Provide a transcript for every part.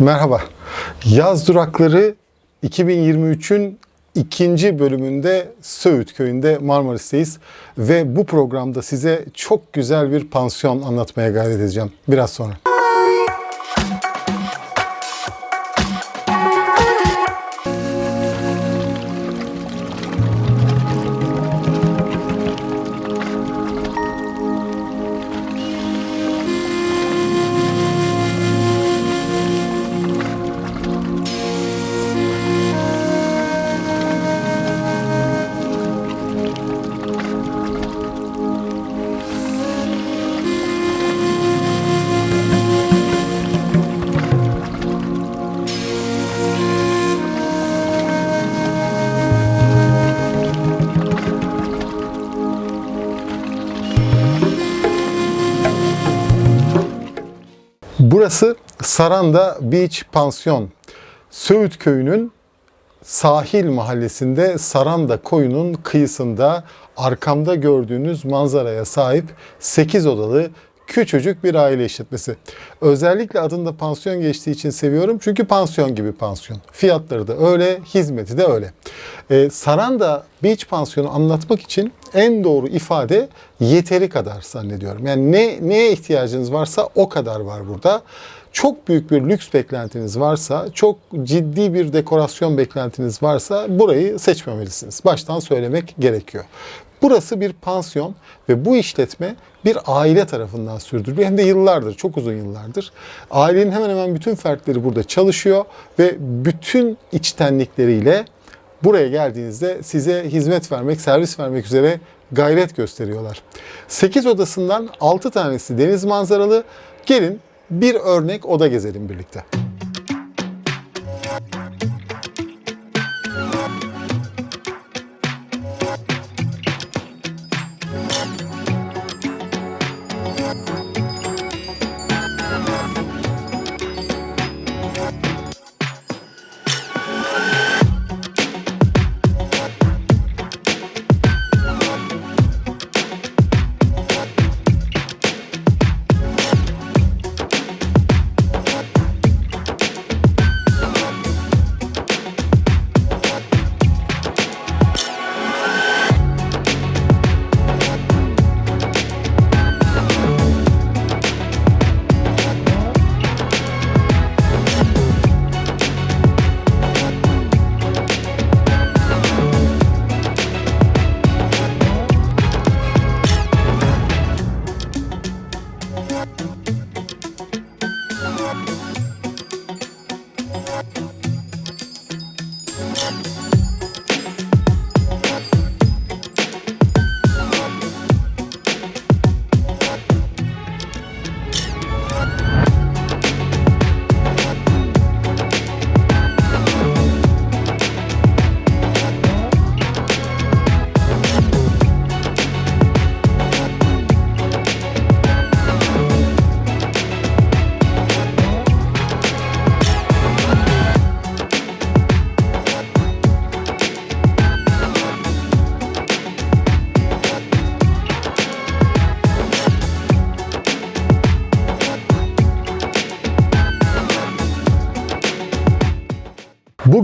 Merhaba. Yaz Durakları 2023'ün ikinci bölümünde Söğüt köyünde Marmaris'teyiz. Ve bu programda size çok güzel bir pansiyon anlatmaya gayret edeceğim. Biraz sonra. Burası Saranda Beach Pansiyon. Söğüt köyünün sahil mahallesinde Saranda koyunun kıyısında arkamda gördüğünüz manzaraya sahip 8 odalı küçücük bir aile işletmesi. Özellikle adında pansiyon geçtiği için seviyorum. Çünkü pansiyon gibi pansiyon. Fiyatları da öyle, hizmeti de öyle. Ee, Saranda Beach Pansiyonu anlatmak için en doğru ifade yeteri kadar zannediyorum. Yani ne neye ihtiyacınız varsa o kadar var burada. Çok büyük bir lüks beklentiniz varsa, çok ciddi bir dekorasyon beklentiniz varsa burayı seçmemelisiniz. Baştan söylemek gerekiyor. Burası bir pansiyon ve bu işletme bir aile tarafından sürdürülüyor. Hem de yıllardır, çok uzun yıllardır. Ailenin hemen hemen bütün fertleri burada çalışıyor ve bütün içtenlikleriyle buraya geldiğinizde size hizmet vermek, servis vermek üzere gayret gösteriyorlar. 8 odasından 6 tanesi deniz manzaralı. Gelin bir örnek oda gezelim birlikte.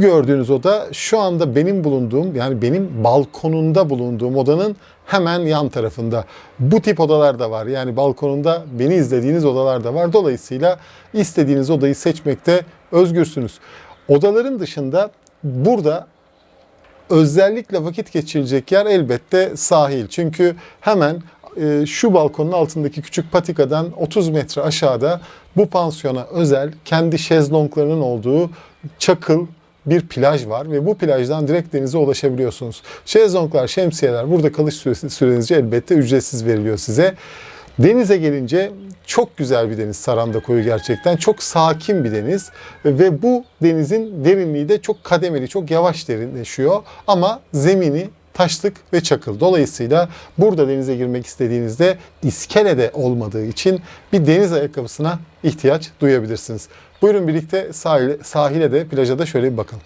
Gördüğünüz oda şu anda benim bulunduğum yani benim balkonunda bulunduğum odanın hemen yan tarafında. Bu tip odalar da var. Yani balkonunda beni izlediğiniz odalar da var. Dolayısıyla istediğiniz odayı seçmekte özgürsünüz. Odaların dışında burada özellikle vakit geçirilecek yer elbette sahil. Çünkü hemen e, şu balkonun altındaki küçük patikadan 30 metre aşağıda bu pansiyona özel kendi şezlonglarının olduğu çakıl bir plaj var ve bu plajdan direkt denize ulaşabiliyorsunuz. Şezlonglar, şemsiyeler burada kalış sürenizce elbette ücretsiz veriliyor size. Denize gelince çok güzel bir deniz Saranda Koyu gerçekten. Çok sakin bir deniz ve bu denizin derinliği de çok kademeli, çok yavaş derinleşiyor ama zemini taşlık ve çakıl. Dolayısıyla burada denize girmek istediğinizde iskelede olmadığı için bir deniz ayakkabısına ihtiyaç duyabilirsiniz. Buyurun birlikte sahile, sahile de plaja da şöyle bir bakalım.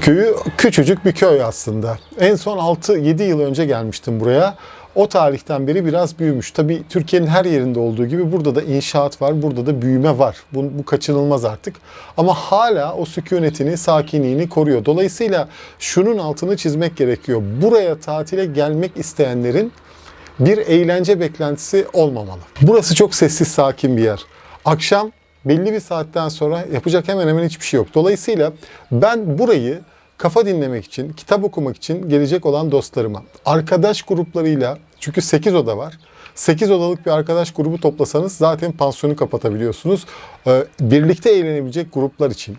Köyü küçücük bir köy aslında. En son 6-7 yıl önce gelmiştim buraya. O tarihten beri biraz büyümüş. Tabii Türkiye'nin her yerinde olduğu gibi burada da inşaat var, burada da büyüme var. Bu, bu kaçınılmaz artık. Ama hala o sükunetini, sakinliğini koruyor. Dolayısıyla şunun altını çizmek gerekiyor. Buraya tatile gelmek isteyenlerin bir eğlence beklentisi olmamalı. Burası çok sessiz, sakin bir yer. Akşam belli bir saatten sonra yapacak hemen hemen hiçbir şey yok. Dolayısıyla ben burayı kafa dinlemek için, kitap okumak için gelecek olan dostlarıma, arkadaş gruplarıyla, çünkü 8 oda var. 8 odalık bir arkadaş grubu toplasanız zaten pansiyonu kapatabiliyorsunuz. Ee, Birlikte eğlenebilecek gruplar için,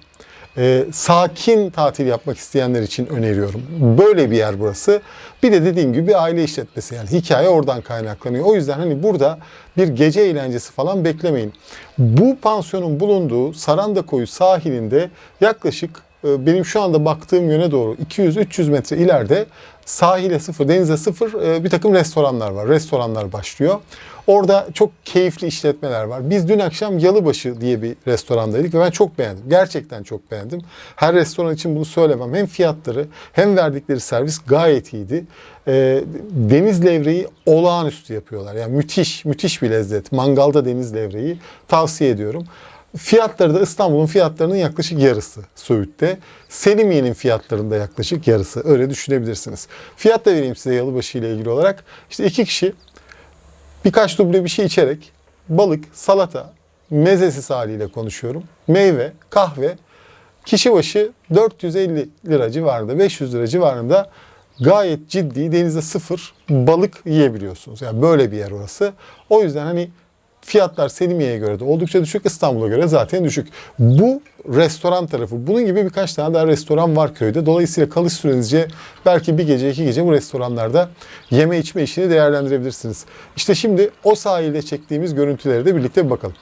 e, sakin tatil yapmak isteyenler için öneriyorum. Böyle bir yer burası. Bir de dediğim gibi bir aile işletmesi yani hikaye oradan kaynaklanıyor. O yüzden hani burada bir gece eğlencesi falan beklemeyin. Bu pansiyonun bulunduğu Saranda Koyu sahilinde yaklaşık benim şu anda baktığım yöne doğru 200-300 metre ileride sahile sıfır, denize sıfır e, bir takım restoranlar var. Restoranlar başlıyor. Orada çok keyifli işletmeler var. Biz dün akşam Yalıbaşı diye bir restorandaydık ve ben çok beğendim. Gerçekten çok beğendim. Her restoran için bunu söylemem. Hem fiyatları hem verdikleri servis gayet iyiydi. E, deniz levreği olağanüstü yapıyorlar. Yani müthiş, müthiş bir lezzet. Mangalda deniz levreği tavsiye ediyorum. Fiyatları da İstanbul'un fiyatlarının yaklaşık yarısı Söğüt'te. Selimiye'nin fiyatlarında yaklaşık yarısı. Öyle düşünebilirsiniz. Fiyat da vereyim size Yalıbaşı ile ilgili olarak. İşte iki kişi birkaç duble bir şey içerek balık, salata, mezesiz haliyle konuşuyorum. Meyve, kahve, kişi başı 450 lira civarında, 500 lira civarında gayet ciddi denize sıfır balık yiyebiliyorsunuz. Yani böyle bir yer orası. O yüzden hani fiyatlar Selimiye'ye göre de oldukça düşük, İstanbul'a göre zaten düşük. Bu restoran tarafı. Bunun gibi birkaç tane daha restoran var köyde. Dolayısıyla kalış sürenizce belki bir gece iki gece bu restoranlarda yeme içme işini değerlendirebilirsiniz. İşte şimdi o sahilde çektiğimiz görüntüleri de birlikte bir bakalım.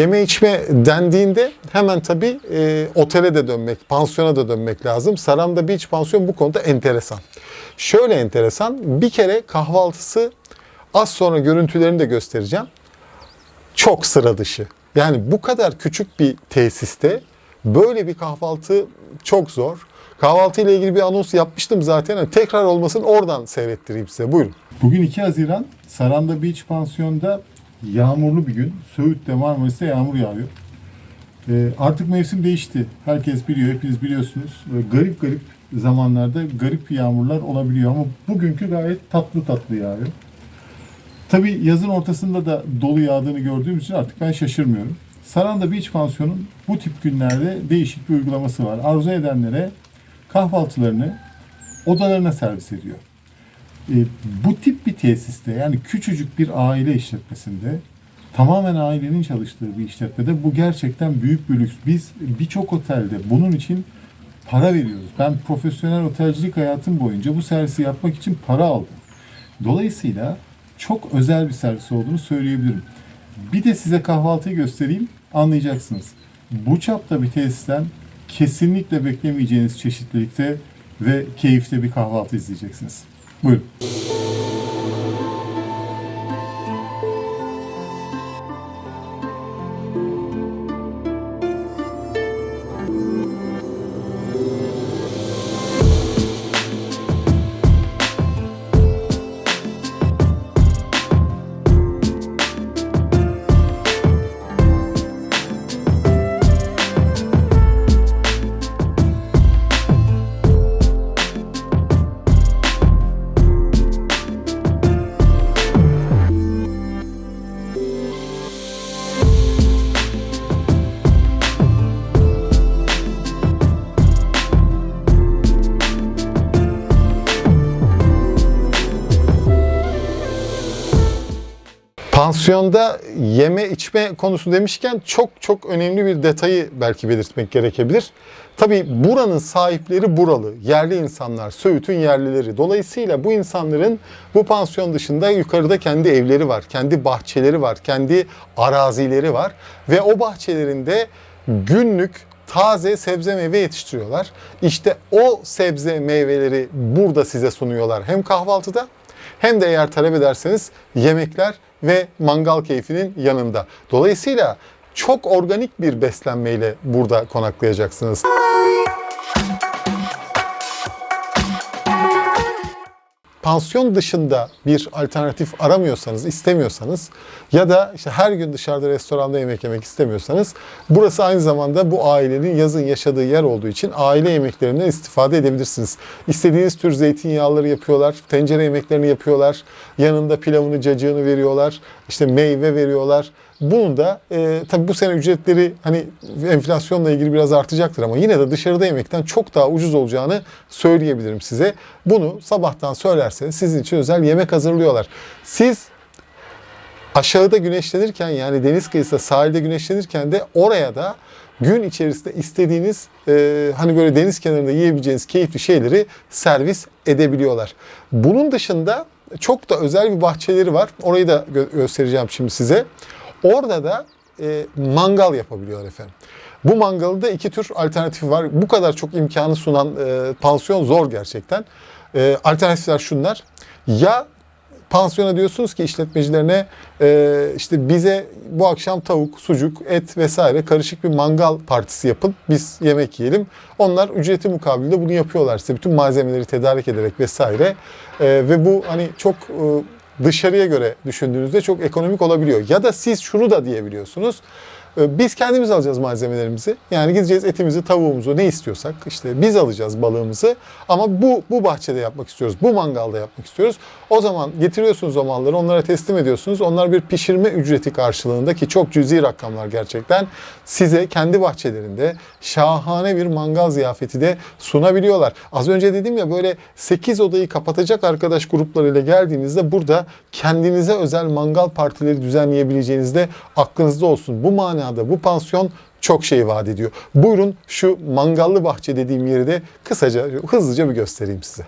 Yeme içme dendiğinde hemen tabii e, otele de dönmek, pansiyona da dönmek lazım. Saranda Beach Pansiyon bu konuda enteresan. Şöyle enteresan, bir kere kahvaltısı az sonra görüntülerini de göstereceğim. Çok sıra dışı. Yani bu kadar küçük bir tesiste böyle bir kahvaltı çok zor. Kahvaltı ile ilgili bir anons yapmıştım zaten. Yani tekrar olmasın oradan seyrettireyim size. Buyurun. Bugün 2 Haziran. Saranda Beach Pansiyon'da yağmurlu bir gün. Söğüt'te Marmaris'te yağmur yağıyor. Ee, artık mevsim değişti. Herkes biliyor, hepiniz biliyorsunuz. Ee, garip garip zamanlarda garip yağmurlar olabiliyor ama bugünkü gayet tatlı tatlı yağıyor. Tabii yazın ortasında da dolu yağdığını gördüğüm için artık ben şaşırmıyorum. Saranda Beach Pansiyon'un bu tip günlerde değişik bir uygulaması var. Arzu edenlere kahvaltılarını odalarına servis ediyor. E, bu tip bir tesiste yani küçücük bir aile işletmesinde tamamen ailenin çalıştığı bir işletmede bu gerçekten büyük bir lüks. Biz birçok otelde bunun için para veriyoruz. Ben profesyonel otelcilik hayatım boyunca bu servisi yapmak için para aldım. Dolayısıyla çok özel bir servis olduğunu söyleyebilirim. Bir de size kahvaltıyı göstereyim anlayacaksınız. Bu çapta bir tesisten kesinlikle beklemeyeceğiniz çeşitlilikte ve keyifte bir kahvaltı izleyeceksiniz. Buyurun. Pansiyonda yeme içme konusu demişken çok çok önemli bir detayı belki belirtmek gerekebilir. Tabii buranın sahipleri buralı, yerli insanlar, Söğüt'ün yerlileri. Dolayısıyla bu insanların bu pansiyon dışında yukarıda kendi evleri var, kendi bahçeleri var, kendi arazileri var ve o bahçelerinde günlük taze sebze meyve yetiştiriyorlar. İşte o sebze meyveleri burada size sunuyorlar. Hem kahvaltıda hem de eğer talep ederseniz yemekler ve mangal keyfinin yanında. Dolayısıyla çok organik bir beslenmeyle burada konaklayacaksınız. Pansiyon dışında bir alternatif aramıyorsanız, istemiyorsanız ya da işte her gün dışarıda restoranda yemek yemek istemiyorsanız burası aynı zamanda bu ailenin yazın yaşadığı yer olduğu için aile yemeklerinden istifade edebilirsiniz. İstediğiniz tür zeytinyağları yapıyorlar, tencere yemeklerini yapıyorlar, yanında pilavını, cacığını veriyorlar, işte meyve veriyorlar. Bunun da e, tabii bu sene ücretleri hani enflasyonla ilgili biraz artacaktır ama yine de dışarıda yemekten çok daha ucuz olacağını söyleyebilirim size. Bunu sabahtan söylerseniz sizin için özel yemek hazırlıyorlar. Siz aşağıda güneşlenirken yani deniz kıyısında sahilde güneşlenirken de oraya da gün içerisinde istediğiniz e, hani böyle deniz kenarında yiyebileceğiniz keyifli şeyleri servis edebiliyorlar. Bunun dışında çok da özel bir bahçeleri var. Orayı da gö- göstereceğim şimdi size. Orada da e, mangal yapabiliyor efendim. Bu mangalda iki tür alternatifi var. Bu kadar çok imkanı sunan e, pansiyon zor gerçekten. E, alternatifler şunlar. Ya pansiyona diyorsunuz ki işletmecilerine e, işte bize bu akşam tavuk, sucuk, et vesaire karışık bir mangal partisi yapın. Biz yemek yiyelim. Onlar ücreti mukabilde bunu yapıyorlar size. Bütün malzemeleri tedarik ederek vesaire. E, ve bu hani çok e, dışarıya göre düşündüğünüzde çok ekonomik olabiliyor. Ya da siz şunu da diyebiliyorsunuz. Ee, Biz kendimiz alacağız malzemelerimizi. Yani gideceğiz etimizi, tavuğumuzu ne istiyorsak işte biz alacağız balığımızı. Ama bu bu bahçede yapmak istiyoruz. Bu mangalda yapmak istiyoruz. O zaman getiriyorsunuz o malları onlara teslim ediyorsunuz. Onlar bir pişirme ücreti karşılığında ki çok cüzi rakamlar gerçekten size kendi bahçelerinde şahane bir mangal ziyafeti de sunabiliyorlar. Az önce dedim ya böyle 8 odayı kapatacak arkadaş gruplarıyla geldiğinizde burada kendinize özel mangal partileri düzenleyebileceğiniz de aklınızda olsun. Bu manada bu pansiyon çok şey vaat ediyor. Buyurun şu mangallı bahçe dediğim yeri de kısaca hızlıca bir göstereyim size.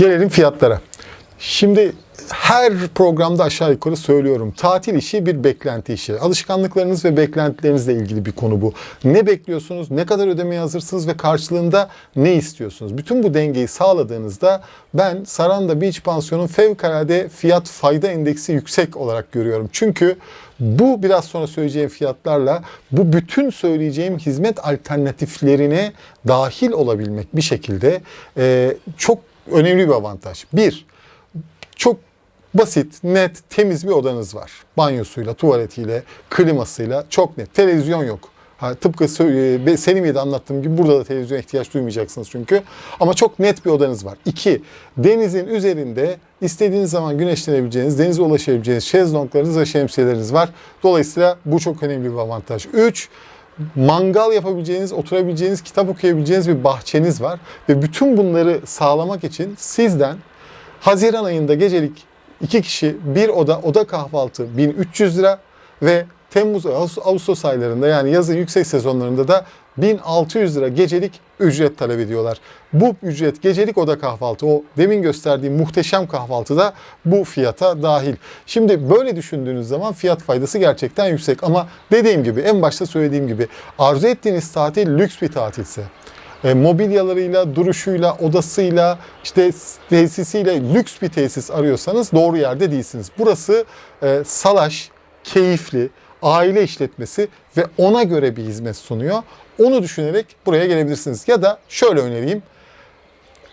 Gelelim fiyatlara. Şimdi her programda aşağı yukarı söylüyorum. Tatil işi bir beklenti işi. Alışkanlıklarınız ve beklentilerinizle ilgili bir konu bu. Ne bekliyorsunuz, ne kadar ödemeye hazırsınız ve karşılığında ne istiyorsunuz? Bütün bu dengeyi sağladığınızda ben Saranda Beach Pansiyon'un fevkalade fiyat fayda endeksi yüksek olarak görüyorum. Çünkü bu biraz sonra söyleyeceğim fiyatlarla bu bütün söyleyeceğim hizmet alternatiflerine dahil olabilmek bir şekilde e, çok önemli bir avantaj. Bir, çok basit, net, temiz bir odanız var. Banyosuyla, tuvaletiyle, klimasıyla çok net. Televizyon yok. Ha, tıpkı e, Selimiye'de anlattığım gibi burada da televizyon ihtiyaç duymayacaksınız çünkü. Ama çok net bir odanız var. İki, denizin üzerinde istediğiniz zaman güneşlenebileceğiniz, denize ulaşabileceğiniz şezlonglarınız ve şemsiyeleriniz var. Dolayısıyla bu çok önemli bir avantaj. Üç, mangal yapabileceğiniz, oturabileceğiniz, kitap okuyabileceğiniz bir bahçeniz var. Ve bütün bunları sağlamak için sizden Haziran ayında gecelik iki kişi bir oda, oda kahvaltı 1300 lira ve Temmuz, Ağustos, aylarında yani yazın yüksek sezonlarında da 1600 lira gecelik ücret talep ediyorlar. Bu ücret gecelik oda kahvaltı o demin gösterdiğim muhteşem kahvaltı da bu fiyata dahil. Şimdi böyle düşündüğünüz zaman fiyat faydası gerçekten yüksek ama dediğim gibi en başta söylediğim gibi arzu ettiğiniz tatil lüks bir tatilse e, mobilyalarıyla, duruşuyla, odasıyla, işte tesisiyle lüks bir tesis arıyorsanız doğru yerde değilsiniz. Burası e, salaş, keyifli, aile işletmesi ve ona göre bir hizmet sunuyor. Onu düşünerek buraya gelebilirsiniz. Ya da şöyle önereyim.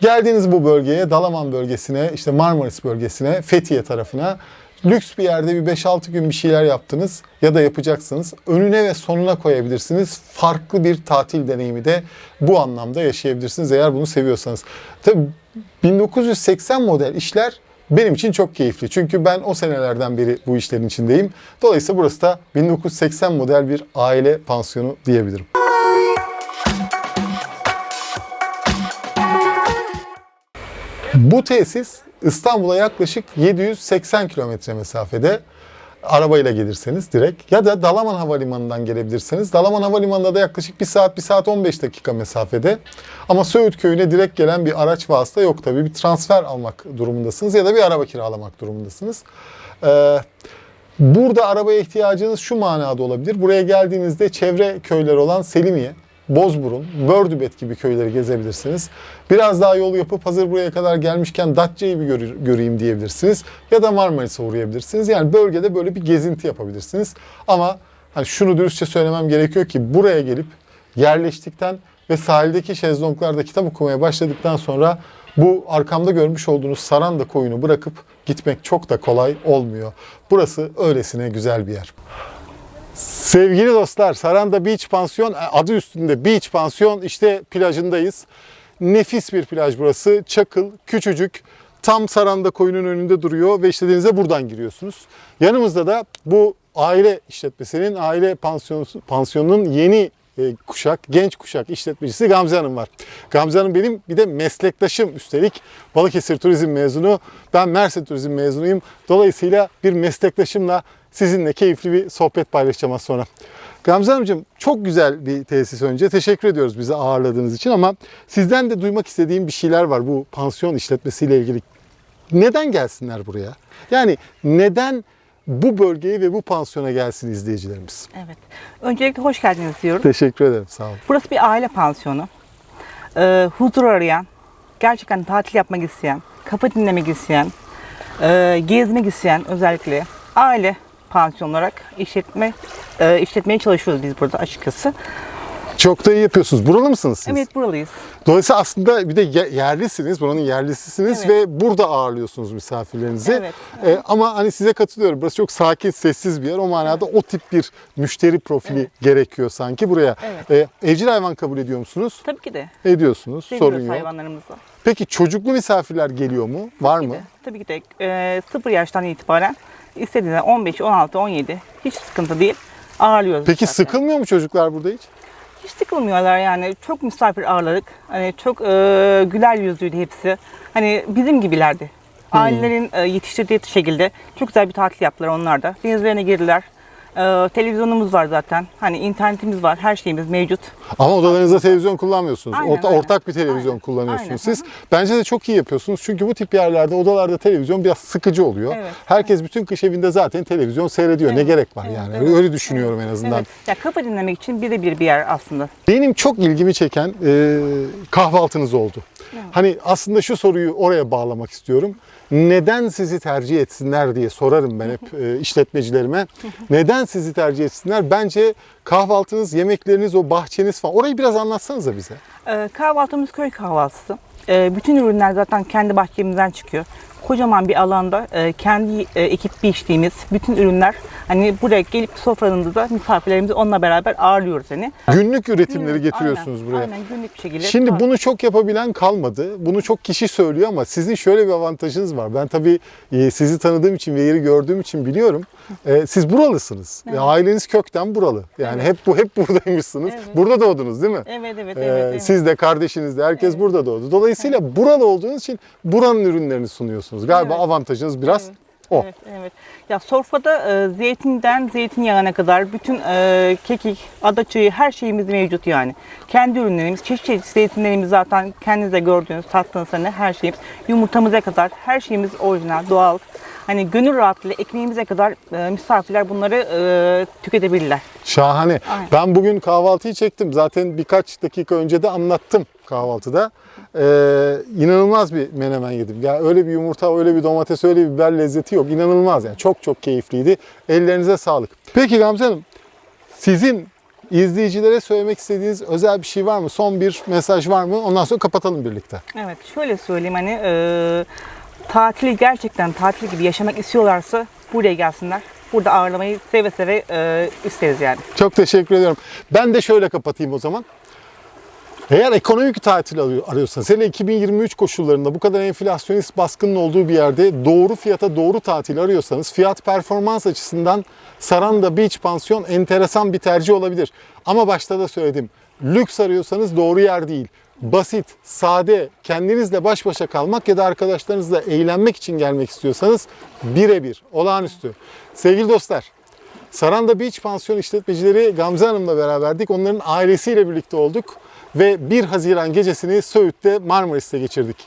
Geldiğiniz bu bölgeye, Dalaman bölgesine, işte Marmaris bölgesine, Fethiye tarafına lüks bir yerde bir 5-6 gün bir şeyler yaptınız ya da yapacaksınız. Önüne ve sonuna koyabilirsiniz. Farklı bir tatil deneyimi de bu anlamda yaşayabilirsiniz eğer bunu seviyorsanız. Tabii 1980 model işler benim için çok keyifli. Çünkü ben o senelerden beri bu işlerin içindeyim. Dolayısıyla burası da 1980 model bir aile pansiyonu diyebilirim. Bu tesis İstanbul'a yaklaşık 780 kilometre mesafede. Arabayla gelirseniz direkt ya da Dalaman Havalimanı'ndan gelebilirseniz. Dalaman Havalimanı'nda da yaklaşık 1 saat 1 saat 15 dakika mesafede. Ama Söğüt Köyü'ne direkt gelen bir araç vasıta yok tabii. Bir transfer almak durumundasınız ya da bir araba kiralamak durumundasınız. Ee, Burada arabaya ihtiyacınız şu manada olabilir. Buraya geldiğinizde çevre köyler olan Selimiye, Bozburun, Bördübet gibi köyleri gezebilirsiniz. Biraz daha yol yapıp hazır buraya kadar gelmişken Datça'yı bir gör- göreyim diyebilirsiniz. Ya da Marmaris'e uğrayabilirsiniz. Yani bölgede böyle bir gezinti yapabilirsiniz. Ama hani şunu dürüstçe söylemem gerekiyor ki buraya gelip yerleştikten ve sahildeki şezlonglarda kitap okumaya başladıktan sonra bu arkamda görmüş olduğunuz Saranda koyunu bırakıp gitmek çok da kolay olmuyor. Burası öylesine güzel bir yer. Sevgili dostlar, Saranda Beach Pansiyon adı üstünde Beach Pansiyon işte plajındayız. Nefis bir plaj burası. Çakıl, küçücük. Tam Saranda koyunun önünde duruyor ve işte denize buradan giriyorsunuz. Yanımızda da bu aile işletmesinin, aile pansiyonu, pansiyonunun yeni e, kuşak, genç kuşak işletmecisi Gamze Hanım var. Gamze Hanım benim bir de meslektaşım üstelik. Balıkesir Turizm mezunu. Ben Mersin Turizm mezunuyum. Dolayısıyla bir meslektaşımla sizinle keyifli bir sohbet paylaşacağım az sonra. Gamze Hanımcığım çok güzel bir tesis önce. Teşekkür ediyoruz bizi ağırladığınız için ama sizden de duymak istediğim bir şeyler var bu pansiyon işletmesiyle ilgili. Neden gelsinler buraya? Yani neden bu bölgeye ve bu pansiyona gelsin izleyicilerimiz? Evet. Öncelikle hoş geldiniz diyorum. Teşekkür ederim. Sağ olun. Burası bir aile pansiyonu. Ee, huzur arayan, gerçekten tatil yapmak isteyen, kafa dinlemek isteyen, e, gezmek isteyen özellikle aile pansiyon olarak işletme e, işletmeye çalışıyoruz biz burada açıkçası. Çok da iyi yapıyorsunuz. Buralı mısınız siz? Evet buralıyız. Dolayısıyla aslında bir de ye- yerlisiniz, buranın yerlisisiniz Evet. ve burada ağırlıyorsunuz misafirlerinizi. Evet, Ee, ama hani size katılıyorum. Burası çok sakin, sessiz bir yer. O manada o tip bir müşteri profili gerekiyor sanki buraya. Ee, evcil hayvan kabul ediyor musunuz? Tabii ki de. Ediyorsunuz. Sorun Seviyoruz yok. hayvanlarımızı. Peki çocuklu misafirler geliyor mu? Var mı? Tabii ki de e, 0 yaştan itibaren istediğinde 15, 16, 17 hiç sıkıntı değil. Ağırlıyoruz. Peki zaten. sıkılmıyor mu çocuklar burada hiç? Hiç sıkılmıyorlar yani. Çok misafir ağırladık. Hani çok e, güler yüzlüydü hepsi. Hani bizim gibilerdi. Ailelerin e, yetiştirdiği şekilde çok güzel bir tatil yaptılar onlar da. Denizlerine girdiler. E, televizyonumuz var zaten. Hani internetimiz var. Her şeyimiz mevcut. Ama odalarınızda televizyon kullanmıyorsunuz. Aynen, Orta, aynen. Ortak bir televizyon Aynen, kullanıyorsunuz aynen. siz. Bence de çok iyi yapıyorsunuz. Çünkü bu tip yerlerde odalarda televizyon biraz sıkıcı oluyor. Evet. Herkes bütün kış evinde zaten televizyon seyrediyor. Ne Evet, gerek var evet, yani? evet, Öyle düşünüyorum en azından. Evet. Ya kafa dinlemek için birebir bir yer aslında. Benim çok ilgimi çeken e, kahvaltınız oldu. Hani aslında şu soruyu oraya bağlamak istiyorum. Neden sizi tercih etsinler diye sorarım ben hep e, işletmecilerime. Neden sizi tercih etsinler? Bence kahvaltınız, yemekleriniz, o bahçeniz falan. Orayı biraz anlatsanıza bize. Ee, kahvaltımız köy kahvaltısı. Ee, bütün ürünler zaten kendi bahçemizden çıkıyor. Kocaman bir alanda e, kendi e, ekip biçtiğimiz bütün ürünler hani buraya gelip sofranızda misafirlerimizi onunla beraber ağırlıyoruz hani. Günlük üretimleri Aynen, getiriyorsunuz buraya. Aynen günlük bir şekilde. Şimdi Tamam. bunu çok yapabilen kalmadı. Bunu çok kişi söylüyor ama sizin şöyle bir avantajınız var. Ben tabii e, sizi tanıdığım için ve yeri gördüğüm için biliyorum. E, Siz buralısınız. E, Aileniz kökten buralı. Yani hep bu hep buradaymışsınız. Evet. Burada doğdunuz değil mi? Evet evet E, evet. evet. Siz de kardeşiniz de herkes burada doğdu. Dolayısıyla buralı olduğunuz için buranın ürünlerini sunuyorsunuz. Galiba Evet. avantajınız biraz Evet. o. Evet, evet. Ya sofrada e, zeytinden zeytinyağına kadar bütün e, kekik, adaçayı her şeyimiz mevcut yani. Kendi ürünlerimiz, çeşit çeşit zeytinlerimiz zaten kendiniz de gördüğünüz, tattığınız hani her şeyimiz. Yumurtamıza kadar her şeyimiz orijinal, doğal. Hani gönül rahatlığıyla ekmeğimize kadar e, misafirler bunları e, tüketebilirler. Şahane. Aynen. Ben bugün kahvaltıyı çektim. Zaten birkaç dakika önce de anlattım kahvaltıda. Ee, inanılmaz bir menemen yedim. Ya öyle bir yumurta, öyle bir domates, öyle bir biber lezzeti yok. İnanılmaz yani. Çok çok keyifliydi. Ellerinize sağlık. Peki Gamze Hanım, sizin izleyicilere söylemek istediğiniz özel bir şey var mı? Son bir mesaj var mı? Ondan sonra kapatalım birlikte. Evet şöyle söyleyeyim hani e, tatili gerçekten tatil gibi yaşamak istiyorlarsa buraya gelsinler. Burada ağırlamayı seve seve e, isteriz yani. Çok teşekkür ediyorum. Ben de şöyle kapatayım o zaman. Eğer ekonomik tatil arıyor- arıyorsanız, hele 2023 koşullarında bu kadar enflasyonist baskının olduğu bir yerde doğru fiyata doğru tatil arıyorsanız fiyat performans açısından Saranda Beach Pansiyon enteresan bir tercih olabilir. Ama başta da söyledim. Lüks arıyorsanız doğru yer değil. Basit, sade, kendinizle baş başa kalmak ya da arkadaşlarınızla eğlenmek için gelmek istiyorsanız birebir, olağanüstü. Sevgili dostlar, Saranda Beach Pansiyon işletmecileri Gamze Hanım'la beraberdik. Onların ailesiyle birlikte olduk ve 1 Haziran gecesini Söğüt'te Marmaris'te geçirdik.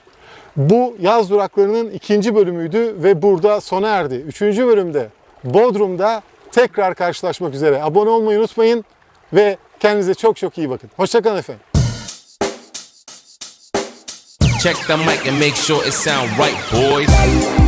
Bu yaz duraklarının ikinci bölümüydü ve burada sona erdi. Üçüncü bölümde Bodrum'da tekrar karşılaşmak üzere. Abone olmayı unutmayın ve kendinize çok çok iyi bakın. Hoşçakalın efendim. Check the mic and make sure it sound right, boys.